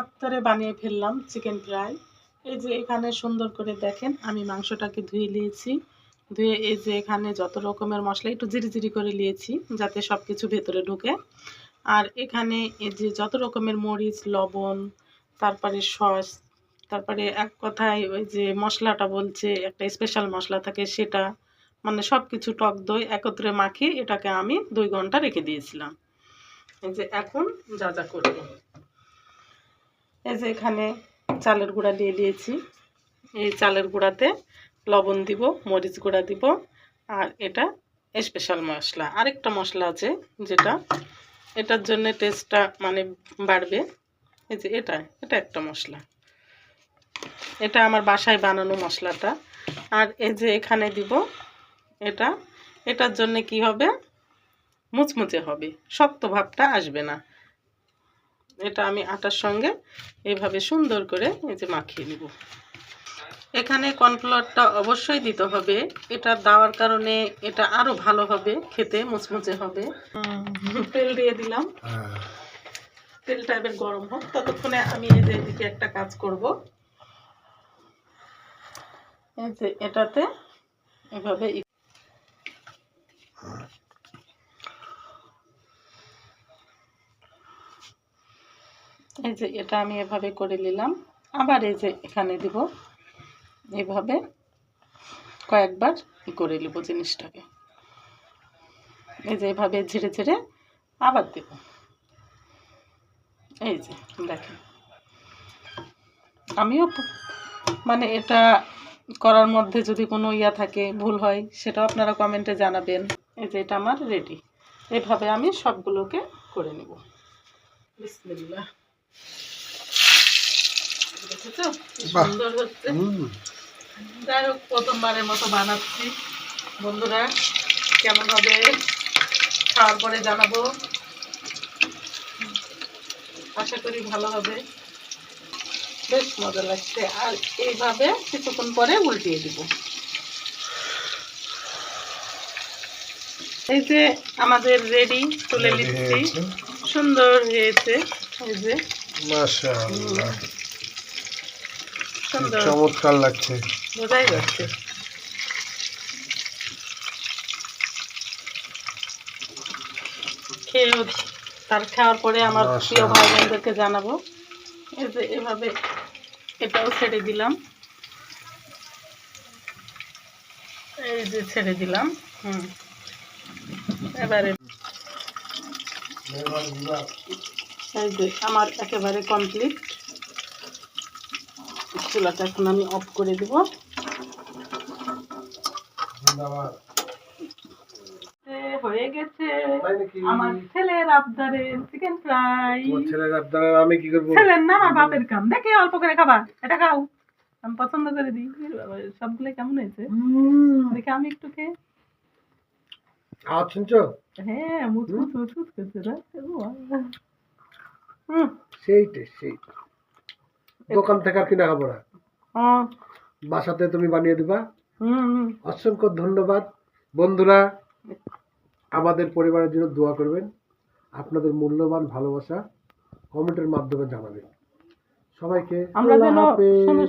আবতারে বানিয়ে ফেললাম chicken fry. এই যে এখানে সুন্দর করে দেখেন, আমি মাংসটাকে ধুয়ে নিয়েছি। ধুয়ে এই যে এখানে যত রকমের মশলা, একটু জিরি জিরি করে নিয়েছি, যাতে সব কিছু ভেতরে ঢুকে। আর এখানে এই যে যত রকমের মরিচ, লবণ, তারপরে সস, তারপরে এক কথায় ওই যে মশলাটা বলছে, একটা স্পেশাল মশলা থাকে সেটা মানে সব কিছু টক দই একত্রে মাখিয়ে এটাকে আমি দুই ঘণ্টা রেখে দিয়েছিলাম। এই যে এখন যা যা করব। এই যে এখানে চালের গুঁড়া দিয়ে দিয়েছি। এই চালের গুঁড়াতে লবণ দিব, মরিচ গুঁড়া দিব, আর এটা স্পেশাল মশলা। আরেকটা মশলা আছে যেটা, এটার জন্য টেস্টটা মানে বাড়বে। এই যে এটা এটা একটা মশলা। এটা আমার বাসায় বানানো মশলাটা। আর এই যে এখানে দিব এটা, এটার জন্য কি হবে? মুচমুচে হবে, শক্ত ভাবটা আসবে না। এটা আমি আটার সঙ্গে এইভাবে সুন্দর করে এই যে মাখিয়ে নিব। এখানে কর্নফ্লাওয়ারটা অবশ্যই দিতে হবে। এটা দেওয়ার কারণে এটা আরও ভালো হবে, খেতে মুচমুচে হবে। তেল দিয়ে দিলাম। তেলটা এবার গরম হোক। ততক্ষণে আমি এই যে এদিকে একটা কাজ করব। এই যে এটাতে এভাবে ই- এই যে এটা আমি এভাবে করে নিলাম। আবার এই যে এখানে দিব। এভাবে কয়েকবার ই করে নিব জিনিসটাকে। এই যে এভাবে ঝেড়ে ঝেড়ে আবার দেব। এই যে, দেখেন। আমিও মানে এটা করার মধ্যে যদি কোনো ইয়া থাকে, ভুল হয়, সেটাও আপনারা কমেন্টে জানাবেন। এই যে এটা আমার রেডি। এভাবে আমি সবগুলোকে করে নেব। বিসমিল্লাহ। দেখেছ। সুন্দর হচ্ছে। যাই হোক প্রথমবারের মতো বানাচ্ছি। বন্ধুরা কেমন হবে? খাওয়ার পরে জানাব। আশা করি ভালো হবে। বেশ মজা লাগছে। আর এইভাবে কিছুক্ষণ পরে উল্টিয়ে দিব। এই যে আমাদের রেডি তুলে নিচ্ছি। সুন্দর হয়েছে। এই যে মাশাআল্লাহ। চমৎকার লাগছে। বোঝাই যাচ্ছে খেয়েও তার খাওয়ার পরে আমার প্রিয় ভাই বোনদেরকে জানাব। এই যে এভাবে এটাও ছেড়ে দিলাম। এই যে ছেড়ে দিলাম। হুম। এবারে এই যে আমার একেবারে কমপ্লিট চুলাটা এখন আমি অফ করে দিব। হয়ে গেছে। আমার ছেলের আবদারে চিকেন ফ্রাই ছেলের আপনারা আমি কি করব? ছেলের না আমার বাপের কাম। দেখে অল্প করে খাবা। এটা খাও। আমি পছন্দ করে দিই। সবগুলো কেমন হয়েছে? দেখে আমি একটু খেয়ে হ্যাঁ করছে হুম। সেইটা সেই দোকান থেকে আর কিনা খাব না। বাসাতে তুমি বানিয়ে দিবা। অসংখ্য ধন্যবাদ। বন্ধুরা আমাদের পরিবারের জন্য দোয়া করবেন। আপনাদের মূল্যবান ভালোবাসা কমেন্টের মাধ্যমে জানাবেন। সবাইকে আমরা